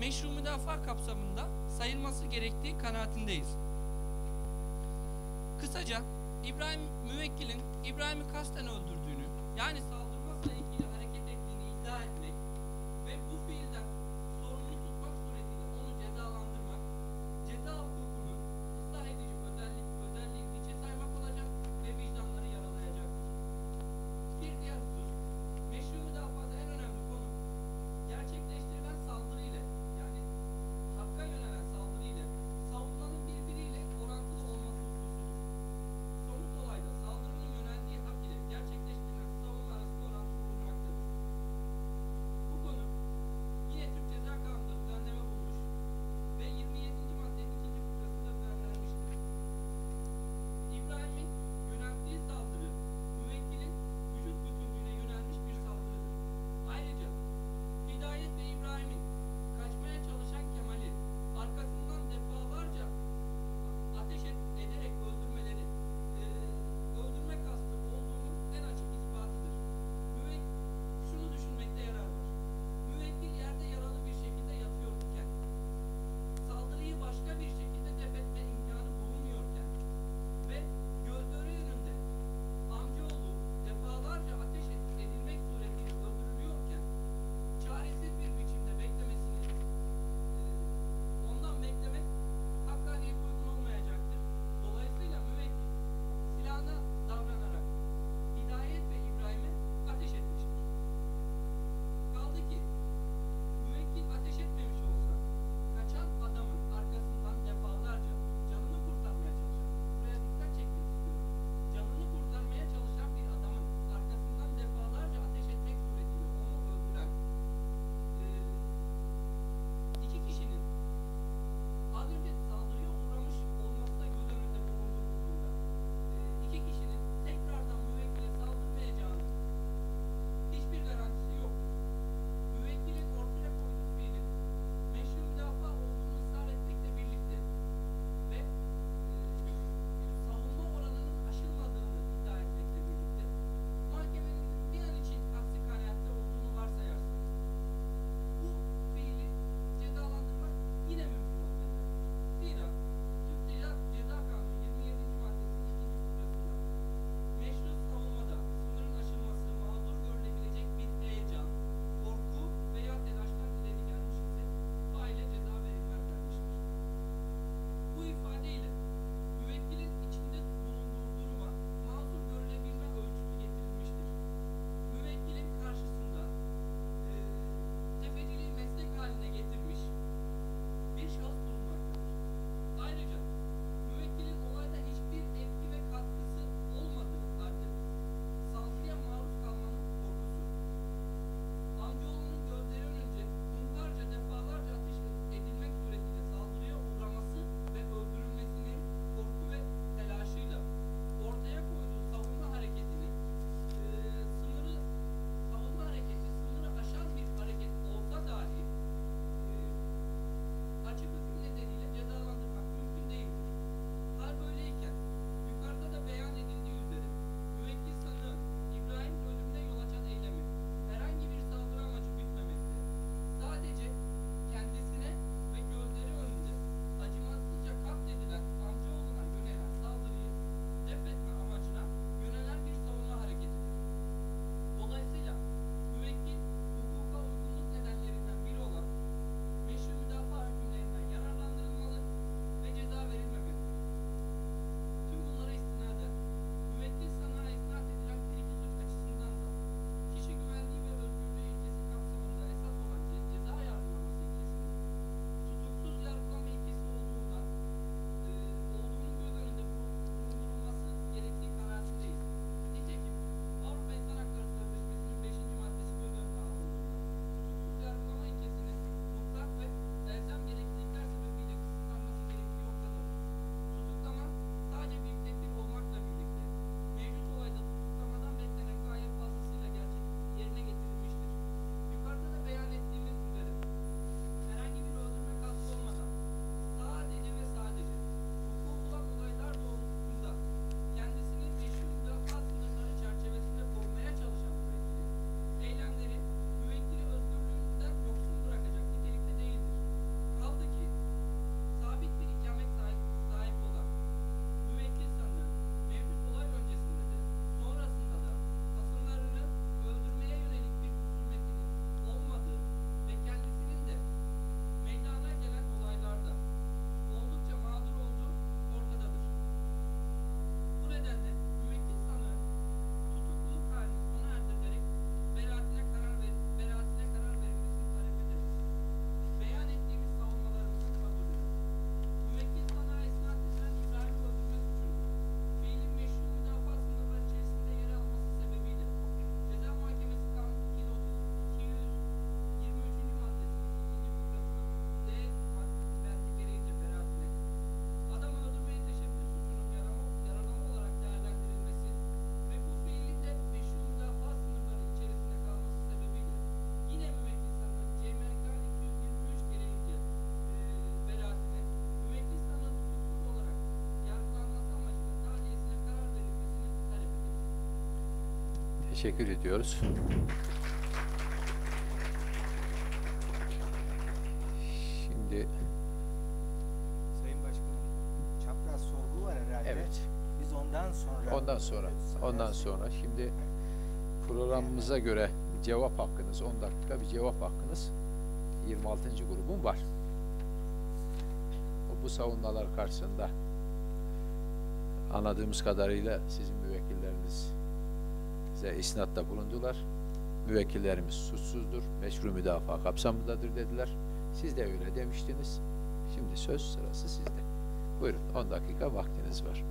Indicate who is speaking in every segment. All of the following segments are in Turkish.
Speaker 1: meşru müdafaa kapsamında sayılması gerektiği kanaatindeyiz. Kısaca İbrahim müvekkilin İbrahim'i kasten öldürdüğünü yani saldırma sayıkıyla
Speaker 2: Teşekkür ediyoruz. Şimdi
Speaker 3: Sayın Başkanım, çapraz sorgu var herhalde.
Speaker 2: evet.
Speaker 3: Biz ondan sonra...
Speaker 2: Ondan sonra ondan sonra şimdi programımıza göre cevap hakkınız 10 dakika bir cevap hakkınız 26. grubun var. O bu savunmalar karşısında anladığımız kadarıyla sizin müvekkilleriniz isnatta bulundular. Müvekkillerimiz suçsuzdur, meşru müdafaa kapsamındadır dediler. Siz de öyle demiştiniz. Şimdi söz sırası sizde. Buyurun 10 dakika vaktiniz var.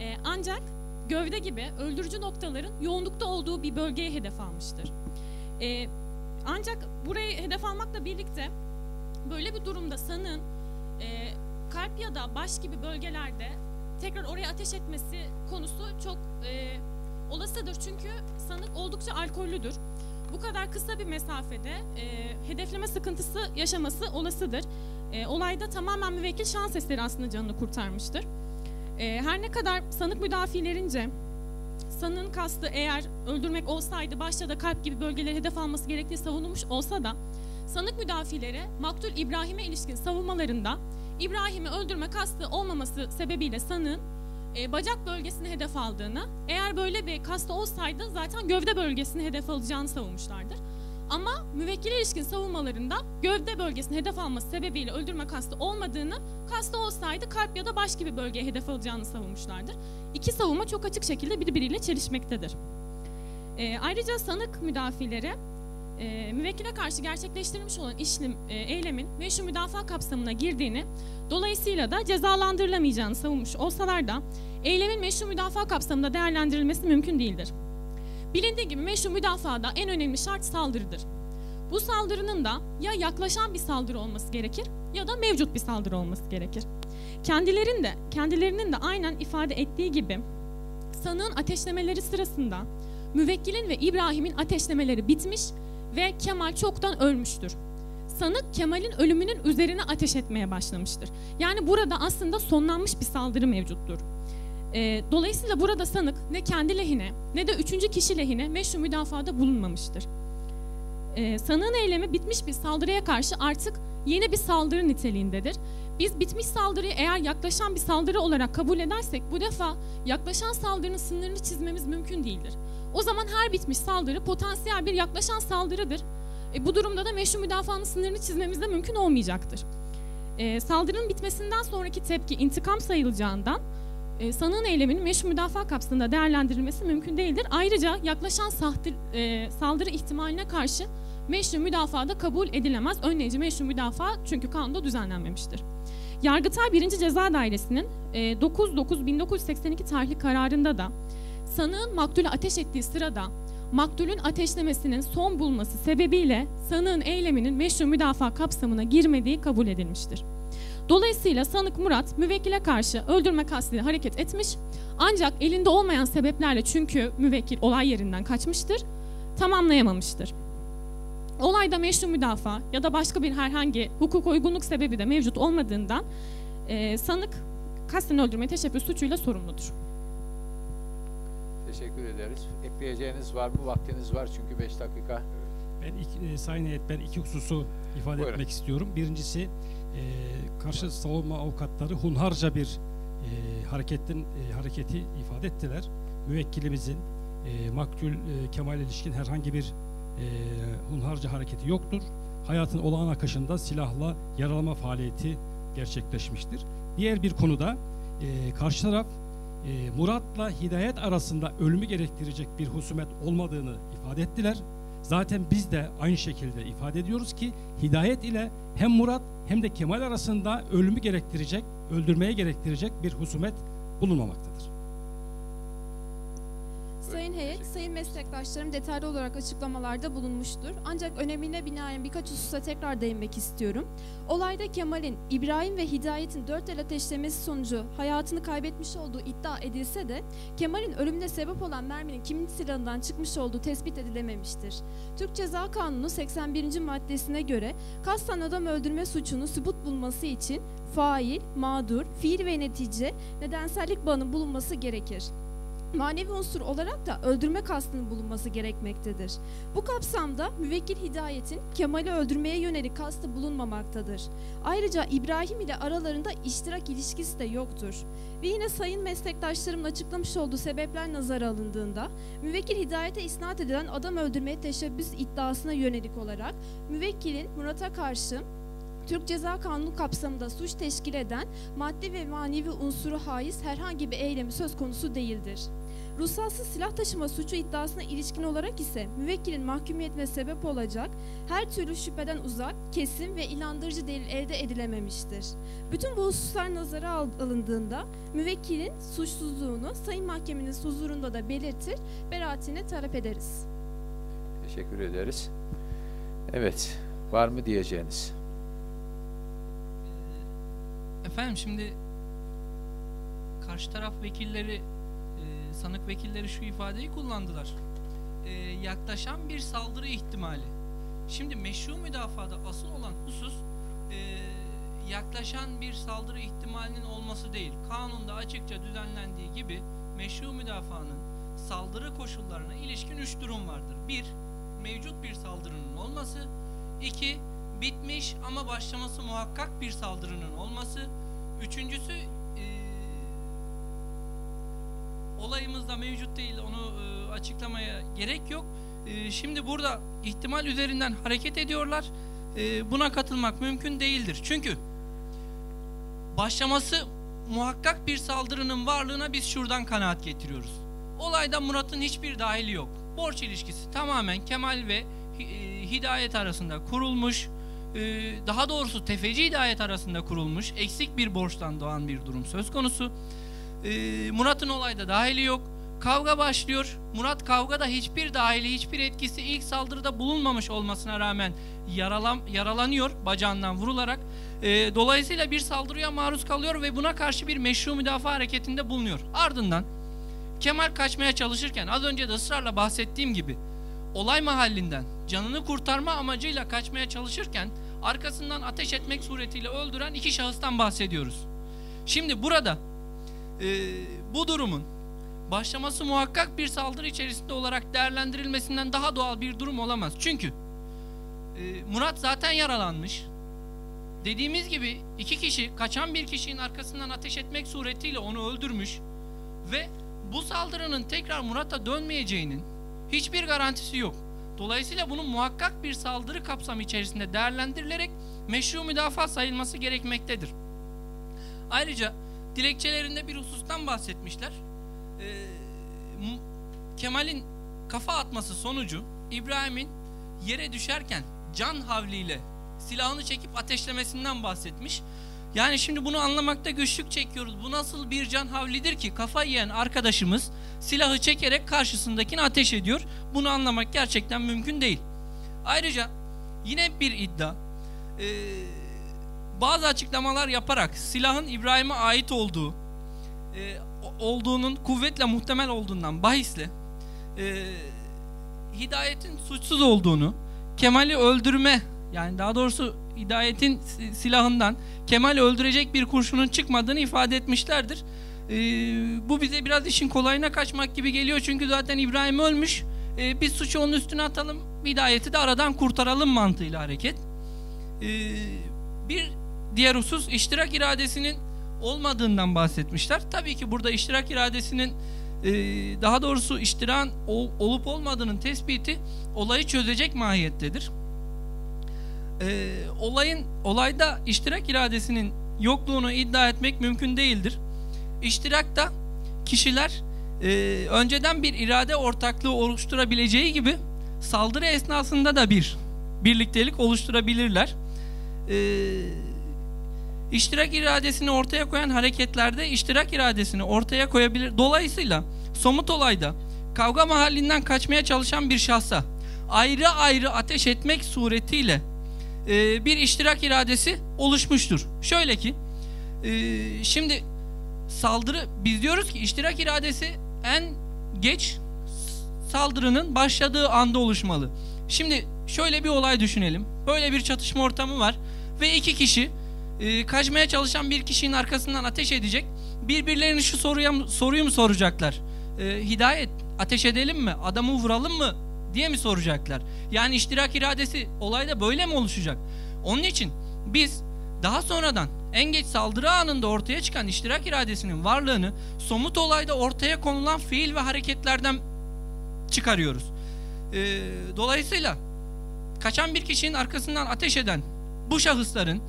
Speaker 4: Ee, ancak gövde gibi öldürücü noktaların yoğunlukta olduğu bir bölgeye hedef almıştır. Ee, ancak burayı hedef almakla birlikte böyle bir durumda sanığın e, kalp ya da baş gibi bölgelerde tekrar oraya ateş etmesi konusu çok e, olasıdır. Çünkü sanık oldukça alkollüdür. Bu kadar kısa bir mesafede e, hedefleme sıkıntısı yaşaması olasıdır. E, olayda tamamen müvekkil şans eseri aslında canını kurtarmıştır. E, her ne kadar sanık müdafilerince sanığın kastı eğer öldürmek olsaydı başta da kalp gibi bölgeleri hedef alması gerektiği savunulmuş olsa da sanık müdafileri maktul İbrahim'e ilişkin savunmalarında İbrahim'i öldürme kastı olmaması sebebiyle sanığın e, bacak bölgesini hedef aldığını, eğer böyle bir kastı olsaydı zaten gövde bölgesini hedef alacağını savunmuşlardır. Ama müvekkile ilişkin savunmalarında gövde bölgesini hedef alması sebebiyle öldürme kastı olmadığını, kastı olsaydı kalp ya da baş gibi bölgeye hedef alacağını savunmuşlardır. İki savunma çok açık şekilde birbiriyle çelişmektedir. E, ayrıca sanık müdafileri e, müvekkile karşı gerçekleştirilmiş olan işlem, e, eylemin meşru müdafaa kapsamına girdiğini, dolayısıyla da cezalandırılamayacağını savunmuş olsalar da eylemin meşru müdafaa kapsamında değerlendirilmesi mümkün değildir. Bilindiği gibi meşru müdafaada en önemli şart saldırıdır. Bu saldırının da ya yaklaşan bir saldırı olması gerekir ya da mevcut bir saldırı olması gerekir. Kendilerinin de, kendilerinin de aynen ifade ettiği gibi sanığın ateşlemeleri sırasında müvekkilin ve İbrahim'in ateşlemeleri bitmiş ve Kemal çoktan ölmüştür. Sanık Kemal'in ölümünün üzerine ateş etmeye başlamıştır. Yani burada aslında sonlanmış bir saldırı mevcuttur. E, dolayısıyla burada sanık ne kendi lehine ne de üçüncü kişi lehine meşru müdafada bulunmamıştır. E, sanığın eylemi bitmiş bir saldırıya karşı artık yeni bir saldırı niteliğindedir. Biz bitmiş saldırıyı eğer yaklaşan bir saldırı olarak kabul edersek bu defa yaklaşan saldırının sınırını çizmemiz mümkün değildir. O zaman her bitmiş saldırı potansiyel bir yaklaşan saldırıdır. E, bu durumda da meşru müdafaanın sınırını çizmemiz de mümkün olmayacaktır. E, saldırının bitmesinden sonraki tepki intikam sayılacağından e, sanığın eyleminin meşru müdafaa kapsamında değerlendirilmesi mümkün değildir. Ayrıca yaklaşan sahtir, e, saldırı ihtimaline karşı meşru müdafaa da kabul edilemez. Önleyici meşru müdafaa çünkü kanunda düzenlenmemiştir. Yargıtay 1. Ceza Dairesi'nin e, 9-9-1982 tarihli kararında da sanığın maktule ateş ettiği sırada maktulün ateşlemesinin son bulması sebebiyle sanığın eyleminin meşru müdafaa kapsamına girmediği kabul edilmiştir. Dolayısıyla sanık Murat müvekkile karşı öldürme kastıyla hareket etmiş ancak elinde olmayan sebeplerle çünkü müvekkil olay yerinden kaçmıştır, tamamlayamamıştır. Olayda meşru müdafaa ya da başka bir herhangi hukuk uygunluk sebebi de mevcut olmadığından e, sanık kasten öldürme teşebbüs suçuyla sorumludur.
Speaker 2: Teşekkür ederiz. Ekleyeceğiniz var mı? Vaktiniz var çünkü 5 dakika.
Speaker 5: Ben iki, e, Sayın Heyet, ben iki hususu ifade
Speaker 2: Buyurun.
Speaker 5: etmek istiyorum. Birincisi karşı savunma avukatları hunharca bir e, hareketin e, hareketi ifade ettiler. Müvekkilimizin e, maktul e, Kemal ilişkin herhangi bir e, hunharca hareketi yoktur. Hayatın olağan akışında silahla yaralama faaliyeti gerçekleşmiştir. Diğer bir konuda e, karşı taraf e, Murat'la Hidayet arasında ölümü gerektirecek bir husumet olmadığını ifade ettiler. Zaten biz de aynı şekilde ifade ediyoruz ki Hidayet ile hem Murat hem de Kemal arasında ölümü gerektirecek, öldürmeye gerektirecek bir husumet bulunmamaktadır.
Speaker 4: Sayın
Speaker 6: heyet, sayın meslektaşlarım detaylı olarak açıklamalarda bulunmuştur. Ancak önemine binaen birkaç hususa tekrar değinmek istiyorum. Olayda Kemal'in, İbrahim ve Hidayet'in dört el ateşlemesi sonucu hayatını kaybetmiş olduğu iddia edilse de Kemal'in ölümüne sebep olan merminin kimin silahından çıkmış olduğu tespit edilememiştir. Türk Ceza Kanunu 81. maddesine göre kasten adam öldürme suçunu sübut bulması için fail, mağdur, fiil ve netice nedensellik bağının bulunması gerekir. Manevi unsur olarak da öldürme kastının bulunması gerekmektedir. Bu kapsamda müvekkil hidayetin Kemal'i öldürmeye yönelik kastı bulunmamaktadır. Ayrıca İbrahim ile aralarında iştirak ilişkisi de yoktur. Ve yine sayın meslektaşlarımın açıklamış olduğu sebepler nazara alındığında müvekkil hidayete isnat edilen adam öldürmeye teşebbüs iddiasına yönelik olarak müvekkilin Murat'a karşı Türk Ceza Kanunu kapsamında suç teşkil eden maddi ve manevi unsuru haiz herhangi bir eylemi söz konusu değildir. Ruhsatsız silah taşıma suçu iddiasına ilişkin olarak ise müvekkilin mahkumiyetine sebep olacak her türlü şüpheden uzak, kesin ve inandırıcı delil elde edilememiştir. Bütün bu hususlar nazara al- alındığında müvekkilin suçsuzluğunu Sayın Mahkemenin huzurunda da belirtir, beraatini talep ederiz.
Speaker 2: Teşekkür ederiz. Evet, var mı diyeceğiniz?
Speaker 1: Efendim şimdi karşı taraf vekilleri, e, sanık vekilleri şu ifadeyi kullandılar. E, yaklaşan bir saldırı ihtimali. Şimdi meşru müdafada asıl olan husus e, yaklaşan bir saldırı ihtimalinin olması değil. Kanunda açıkça düzenlendiği gibi meşru müdafaanın saldırı koşullarına ilişkin üç durum vardır. Bir, mevcut bir saldırının olması. iki bitmiş ama başlaması muhakkak bir saldırının olması. Üçüncüsü e, olayımızda mevcut değil onu e, açıklamaya gerek yok. E, şimdi burada ihtimal üzerinden hareket ediyorlar. E, buna katılmak mümkün değildir. Çünkü başlaması muhakkak bir saldırının varlığına biz şuradan kanaat getiriyoruz. Olayda Murat'ın hiçbir dahili yok. Borç ilişkisi tamamen Kemal ve e, Hidayet arasında kurulmuş. E, daha doğrusu tefeci Hidayet arasında kurulmuş. Eksik bir borçtan doğan bir durum söz konusu. E, Murat'ın olayda dahili yok. Kavga başlıyor. Murat kavgada hiçbir dahili, hiçbir etkisi ilk saldırıda bulunmamış olmasına rağmen yaralan, yaralanıyor bacağından vurularak. E, dolayısıyla bir saldırıya maruz kalıyor ve buna karşı bir meşru müdafaa hareketinde bulunuyor. Ardından Kemal kaçmaya çalışırken az önce de ısrarla bahsettiğim gibi olay mahallinden canını kurtarma amacıyla kaçmaya çalışırken arkasından ateş etmek suretiyle öldüren iki şahıstan bahsediyoruz. Şimdi burada e, bu durumun başlaması muhakkak bir saldırı içerisinde olarak değerlendirilmesinden daha doğal bir durum olamaz. Çünkü e, Murat zaten yaralanmış. Dediğimiz gibi iki kişi kaçan bir kişinin arkasından ateş etmek suretiyle onu öldürmüş ve bu saldırının tekrar Murat'a dönmeyeceğinin hiçbir garantisi yok. Dolayısıyla bunun muhakkak bir saldırı kapsamı içerisinde değerlendirilerek meşru müdafaa sayılması gerekmektedir. Ayrıca dilekçelerinde bir husustan bahsetmişler. Ee, Kemal'in kafa atması sonucu İbrahim'in yere düşerken can havliyle silahını çekip ateşlemesinden bahsetmiş. Yani şimdi bunu anlamakta güçlük çekiyoruz. Bu nasıl bir can havlidir ki kafa yiyen arkadaşımız silahı çekerek karşısındakini ateş ediyor. Bunu anlamak gerçekten mümkün değil. Ayrıca yine bir iddia. Ee, bazı açıklamalar yaparak silahın İbrahim'e ait olduğu e, olduğunun kuvvetle muhtemel olduğundan bahisle e, hidayetin suçsuz olduğunu Kemal'i öldürme yani daha doğrusu hidayetin silahından Kemal öldürecek bir kurşunun çıkmadığını ifade etmişlerdir. Ee, bu bize biraz işin kolayına kaçmak gibi geliyor çünkü zaten İbrahim ölmüş. Ee, biz suçu onun üstüne atalım, hidayeti de aradan kurtaralım mantığıyla hareket. Ee, bir diğer husus iştirak iradesinin olmadığından bahsetmişler. Tabii ki burada iştirak iradesinin e, daha doğrusu iştiran ol, olup olmadığının tespiti olayı çözecek mahiyettedir e, olayın olayda iştirak iradesinin yokluğunu iddia etmek mümkün değildir. İştirakta kişiler e, önceden bir irade ortaklığı oluşturabileceği gibi saldırı esnasında da bir birliktelik oluşturabilirler. E, iştirak iradesini ortaya koyan hareketlerde iştirak iradesini ortaya koyabilir. Dolayısıyla somut olayda kavga mahallinden kaçmaya çalışan bir şahsa ayrı ayrı ateş etmek suretiyle e, bir iştirak iradesi oluşmuştur. Şöyle ki e, şimdi saldırı biz diyoruz ki iştirak iradesi en geç saldırının başladığı anda oluşmalı. Şimdi şöyle bir olay düşünelim. Böyle bir çatışma ortamı var ve iki kişi e, kaçmaya çalışan bir kişinin arkasından ateş edecek. Birbirlerine şu soruya soruyu mu soracaklar? Hidayet ateş edelim mi? Adamı vuralım mı? Diye mi soracaklar? Yani iştirak iradesi olayda böyle mi oluşacak? Onun için biz daha sonradan en geç saldırı anında ortaya çıkan iştirak iradesinin varlığını somut olayda ortaya konulan fiil ve hareketlerden çıkarıyoruz. Ee, dolayısıyla kaçan bir kişinin arkasından ateş eden bu şahısların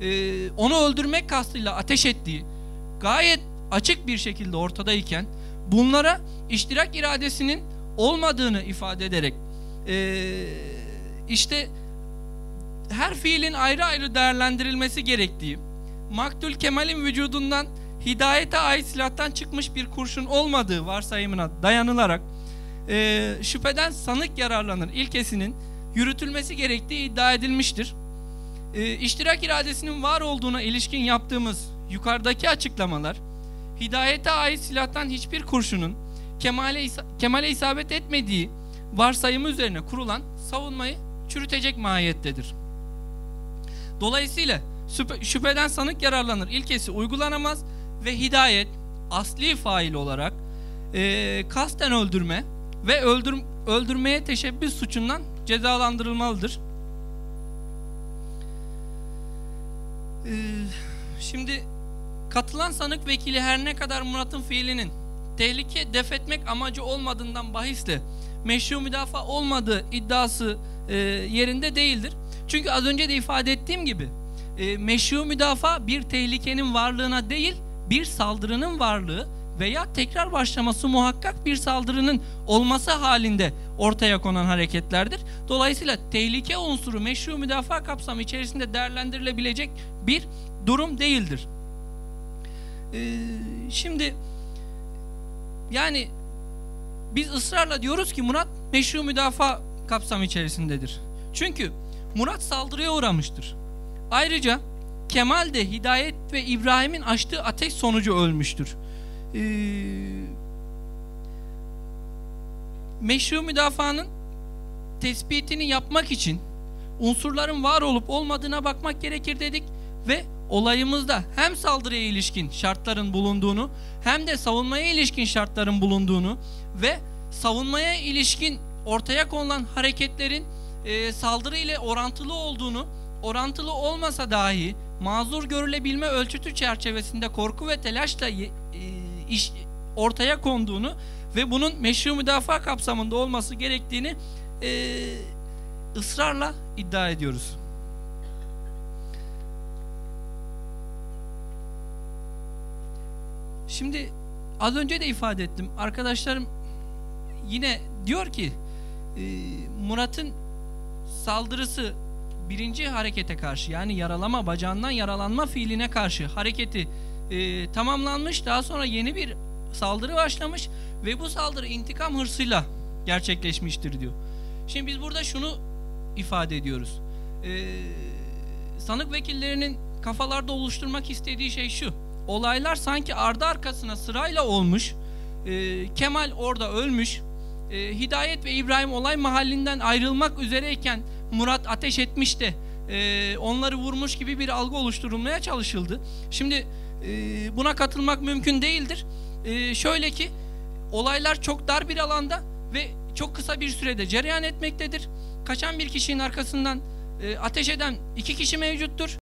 Speaker 1: e, onu öldürmek kastıyla ateş ettiği gayet açık bir şekilde ortadayken bunlara iştirak iradesinin olmadığını ifade ederek e, işte her fiilin ayrı ayrı değerlendirilmesi gerektiği Maktul Kemal'in vücudundan hidayete ait silahtan çıkmış bir kurşun olmadığı varsayımına dayanılarak e, şüpheden sanık yararlanır ilkesinin yürütülmesi gerektiği iddia edilmiştir. E, iştirak iradesinin var olduğuna ilişkin yaptığımız yukarıdaki açıklamalar hidayete ait silahtan hiçbir kurşunun kemale, kemale isabet etmediği varsayımı üzerine kurulan savunmayı çürütecek mahiyettedir. Dolayısıyla şüphe- şüpheden sanık yararlanır ilkesi uygulanamaz ve hidayet asli fail olarak e, kasten öldürme ve öldür, öldürmeye teşebbüs suçundan cezalandırılmalıdır. E, şimdi katılan sanık vekili her ne kadar Murat'ın fiilinin tehlike def etmek amacı olmadığından bahisle meşru müdafaa olmadığı iddiası e, yerinde değildir. Çünkü az önce de ifade ettiğim gibi e, meşru müdafaa bir tehlikenin varlığına değil bir saldırının varlığı veya tekrar başlaması muhakkak bir saldırının olması halinde ortaya konan hareketlerdir. Dolayısıyla tehlike unsuru meşru müdafaa kapsamı içerisinde değerlendirilebilecek bir durum değildir. Ee, şimdi yani biz ısrarla diyoruz ki Murat meşru müdafaa kapsamı içerisindedir. Çünkü Murat saldırıya uğramıştır. Ayrıca Kemal de Hidayet ve İbrahim'in açtığı ateş sonucu ölmüştür. Ee, meşru müdafaanın tespitini yapmak için unsurların var olup olmadığına bakmak gerekir dedik ve olayımızda hem saldırıya ilişkin şartların bulunduğunu hem de savunmaya ilişkin şartların bulunduğunu ve savunmaya ilişkin ortaya konulan hareketlerin e, saldırı ile orantılı olduğunu orantılı olmasa dahi mazur görülebilme ölçütü çerçevesinde korku ve telaşla e, iş ortaya konduğunu ve bunun meşru müdafaa kapsamında olması gerektiğini e, ısrarla iddia ediyoruz. Şimdi az önce de ifade ettim. Arkadaşlarım yine diyor ki e, Murat'ın saldırısı birinci harekete karşı yani yaralama bacağından yaralanma fiiline karşı hareketi e, tamamlanmış. Daha sonra yeni bir saldırı başlamış ve bu saldırı intikam hırsıyla gerçekleşmiştir diyor. Şimdi biz burada şunu ifade ediyoruz. E, sanık vekillerinin kafalarda oluşturmak istediği şey şu. Olaylar sanki ardı arkasına sırayla olmuş. E, Kemal orada ölmüş. E, Hidayet ve İbrahim olay mahallinden ayrılmak üzereyken Murat ateş etmiş de e, onları vurmuş gibi bir algı oluşturulmaya çalışıldı. Şimdi e, buna katılmak mümkün değildir. E, şöyle ki olaylar çok dar bir alanda ve çok kısa bir sürede cereyan etmektedir. Kaçan bir kişinin arkasından e, ateş eden iki kişi mevcuttur.